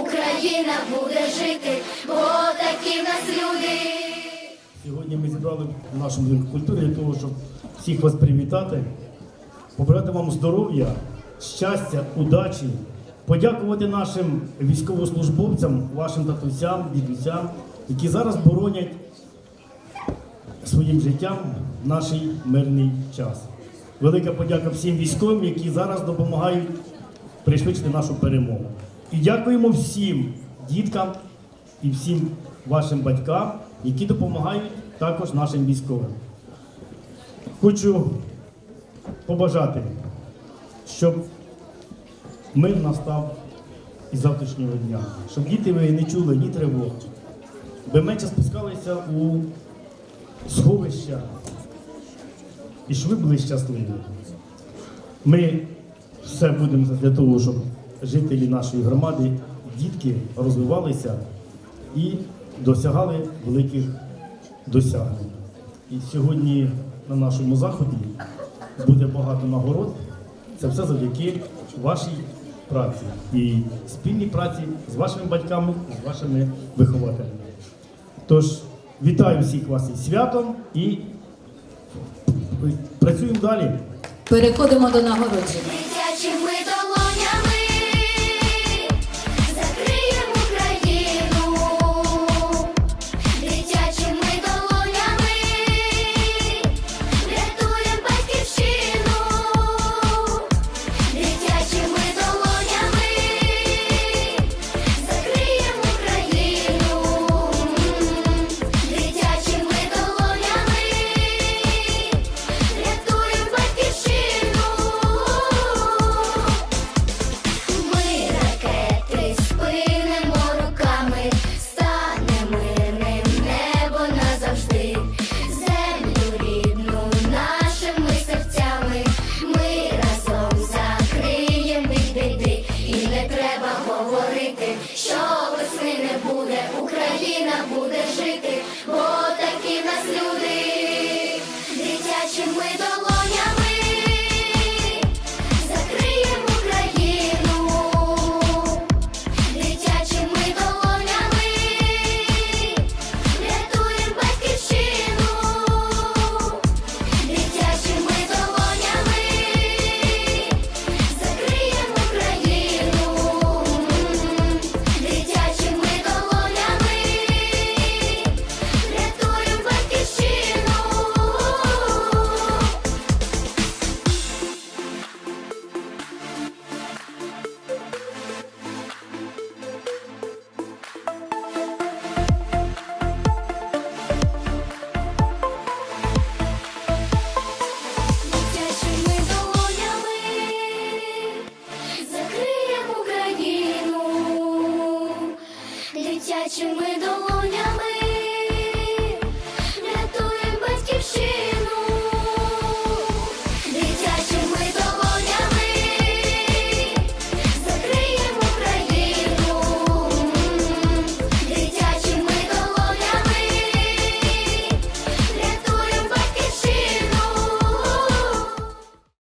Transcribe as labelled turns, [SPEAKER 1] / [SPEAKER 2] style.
[SPEAKER 1] Україна буде жити, бо такі в нас люди.
[SPEAKER 2] Сьогодні ми зібрали в нашому будинку культури для того, щоб всіх вас привітати, побажати вам здоров'я, щастя, удачі, подякувати нашим військовослужбовцям, вашим татусям, дідусям, які зараз боронять своїм життям наш мирний час. Велика подяка всім військовим, які зараз допомагають пришвидшити нашу перемогу. І дякуємо всім діткам і всім вашим батькам, які допомагають також нашим військовим. Хочу побажати, щоб мир настав із завтрашнього дня, щоб діти ви не чули ні тривог, би менше спускалися у сховища і щоб ви були щасливі. Ми все будемо для того, щоб жителі нашої громади, дітки розвивалися і досягали великих досягнень. І сьогодні на нашому заході буде багато нагород. Це все завдяки вашій праці і спільній праці з вашими батьками, з вашими вихователями. Тож вітаю всіх вас із святом і працюємо далі.
[SPEAKER 3] Переходимо до нагородження.
[SPEAKER 1] Дитячі ми дитячими долонями.